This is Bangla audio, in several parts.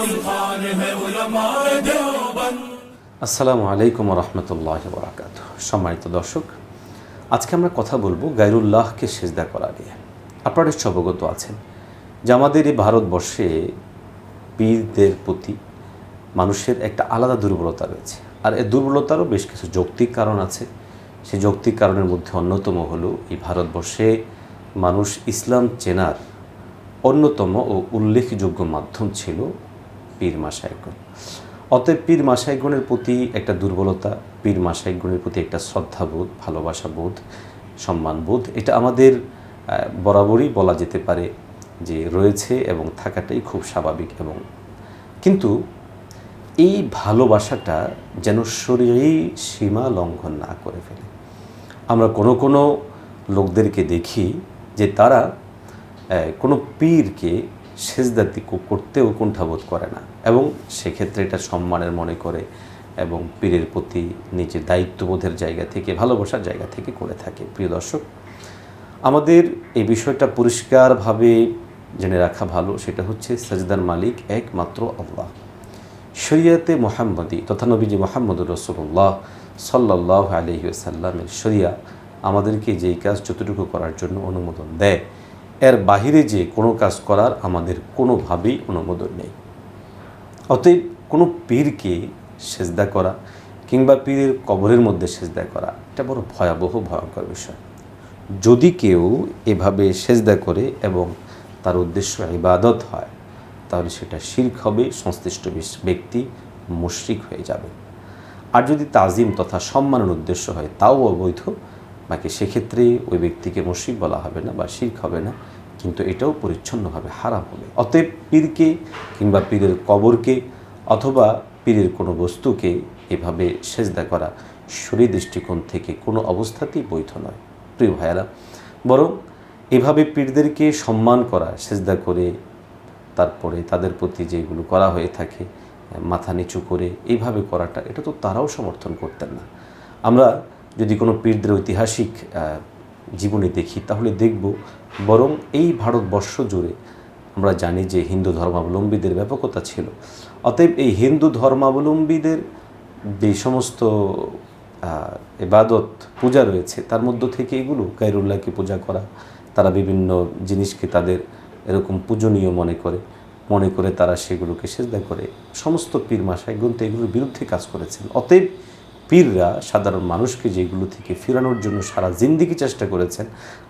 खान है उलमाए देवबंद আসসালামু আলাইকুম রহমতুল্লাহ বরাকাত সম্মানিত দর্শক আজকে আমরা কথা বলবো গাইরুল্লাহকে সেজদা করা নিয়ে আপনারা নিশ্চয় অবগত আছেন যে আমাদের এই ভারতবর্ষে পীরদের প্রতি মানুষের একটা আলাদা দুর্বলতা রয়েছে আর এই দুর্বলতারও বেশ কিছু যৌক্তিক কারণ আছে সেই যৌক্তিক কারণের মধ্যে অন্যতম হলো এই ভারতবর্ষে মানুষ ইসলাম চেনার অন্যতম ও উল্লেখযোগ্য মাধ্যম ছিল পীর মাসায়গণ। অতএব পীর মাসায়গণের প্রতি একটা দুর্বলতা, পীর মাসায়গণের প্রতি একটা শ্রদ্ধাবোধ, ভালোবাসাবোধ, সম্মানবোধ, এটা আমাদের বরাবরই বলা যেতে পারে যে রয়েছে এবং থাকাটাই খুব স্বাভাবিক এবং কিন্তু এই ভালোবাসাটা যেন শরীরেই সীমা লঙ্ঘন না করে ফেলে। আমরা কোনো কোনো লোকদেরকে দেখি যে তারা কোনো পীরকে সেজদাতি করতেও কুণ্ঠাবোধ করে না। এবং সেক্ষেত্রে এটা সম্মানের মনে করে এবং পীরের প্রতি নিজের দায়িত্ববোধের জায়গা থেকে, ভালোবাসার জায়গা থেকে করে থাকে। প্রিয় দর্শক, আমাদের এই বিষয়টা পরিষ্কারভাবে জেনে রাখা ভালো, সেটা হচ্ছে সাজদার মালিক একমাত্র আল্লাহ। শরিয়াতে মোহাম্মদী তথা নবীজি মোহাম্মদুর রসুল্লাহ সাল্লাহ আলহি সাল্লামের শরিয়া আমাদেরকে যেই কাজ যতটুকু করার জন্য অনুমোদন দেয় এর বাহিরে যে কোনো কাজ করার আমাদের কোনোভাবেই অনুমোদন নেই। অতএব কোনো পীরকে সেজদা করা কিংবা পীরের কবরের মধ্যে সেজদা করা, এটা বড় ভয়াবহ, ভয়ঙ্কর বিষয়। যদি কেউ এভাবে সেজদা করে এবং তার উদ্দেশ্য ইবাদত হয়, তাহলে সেটা শির্ক হবে, সংশ্লিষ্ট ব্যক্তি মুশরিক হয়ে যাবে। আর যদি তাজিম তথা সম্মানের উদ্দেশ্য হয়, তাও অবৈধ। বাকি সেক্ষেত্রে ওই ব্যক্তিকে মুশরিক বলা হবে না বা শির্ক হবে না, কিন্তু এটাও পরিচ্ছন্নভাবে হারাম হবে। অতএব পীরকে কিংবা পীরের কবরকে অথবা পীরের কোনো বস্তুকে এভাবে সেজদা করা শরীর দৃষ্টিকোণ থেকে কোনো অবস্থাতেই বৈধ নয়। প্রিয় ভাইয়ারা, বরং এভাবে পীরদেরকে সম্মান করা, সেজদা করে তারপরে তাদের প্রতি যেগুলো করা হয়ে থাকে, মাথা নিচু করে এইভাবে করাটা, এটা তো তারাও সমর্থন করতেন না। আমরা যদি কোনো পীরদের ঐতিহাসিক জীবনে দেখি, তাহলে দেখব, বরং এই ভারতবর্ষ জুড়ে আমরা জানি যে হিন্দু ধর্মাবলম্বীদের ব্যাপকতা ছিল। অতএব এই হিন্দু ধর্মাবলম্বীদের যে সমস্ত এবাদত, পূজা রয়েছে, তার মধ্য থেকে এগুলো গাইরুল্লাহকে পূজা করা, তারা বিভিন্ন জিনিসকে তাদের এরকম পূজনীয় মনে করে মনে করে তারা সেগুলোকে সেজদা করে, সমস্ত পীর মাসাইগুন তো এগুলোর বিরুদ্ধে কাজ করেছেন। অতএব পীররা সাধারণ মানুষকে যেগুলো থেকে ফিরানোর জন্য সারা জিন্দিগি চেষ্টা করেছেন,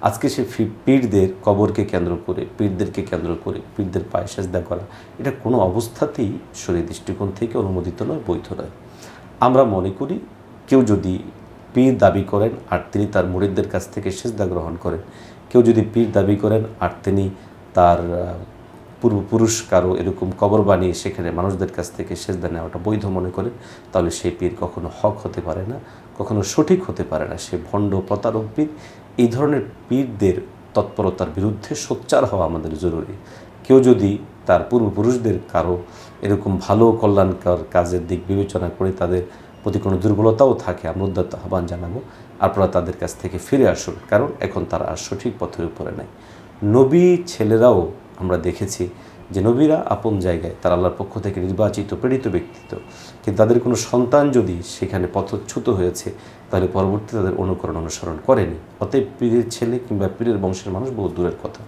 আজকে সে পীরদের কবরকে কেন্দ্র করে, পীরদেরকে কেন্দ্র করে, পীরদের পায়ে সেজদা করা, এটা কোনো অবস্থাতেই শরীর দৃষ্টিকোণ থেকে অনুমোদিত নয়, বৈধ নয়। আমরা মনে করি, কেউ যদি পীর দাবি করেন আর তিনি তার মুরিদদের কাছ থেকে সেজদা গ্রহণ করেন, কেউ যদি পীর দাবি করেন আর তিনি তার পূর্বপুরুষ কারও এরকম কবর বানিয়ে সেখানে মানুষদের কাছ থেকে সেজদা নেওয়াটা বৈধ মনে করেন, তাহলে সেই পীর কখনো হক হতে পারে না, কখনো সঠিক হতে পারে না। সে ভণ্ড প্রতারক পীর এই ধরনের পীরদের তৎপরতার বিরুদ্ধে সোচ্চার হওয়া আমাদের জরুরি। কেউ যদি তার পূর্বপুরুষদের কারও এরকম ভালো কল্যাণকর কাজের দিক বিবেচনা করে তাদের প্রতি কোনো দুর্বলতাও থাকে, আমরা উদ্যত আহ্বান জানাব, আপনারা তাদের কাছ থেকে ফিরে আসুন, কারণ এখন তারা আর সঠিক পথের উপরে নাই। নবী ছেলেরাও আমরা দেখেছি যে নবীরা আপন জায়গায় তার আল্লাহর পক্ষ থেকে নির্বাচিত, প্রেরিত ব্যক্তিত্ব। কিন্তু তাদের কোনো সন্তান যদি সেখানে পথচ্যুত হয়েছে, তাহলে পরবর্তী তাদের অনুকরণ অনুসরণ করেনি। অতএব পীরের ছেলে কিংবা পীরের বংশের মানুষ বহু দূরের কথা।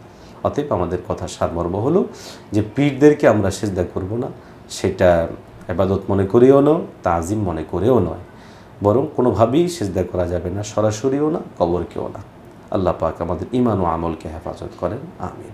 অতএব আমাদের কথা সারমর্ম হলো যে পীরদেরকে আমরা সেজদা করব না, সেটা এবাদত মনে করেও নয় তাজিম মনে করেও নয়। বরং কোনোভাবেই সেজদা করা যাবে না, সরাসরিও না, কবরকেও না। আল্লাহ পাক আমাদের ইমান ও আমলকে হেফাজত করেন, আমিন।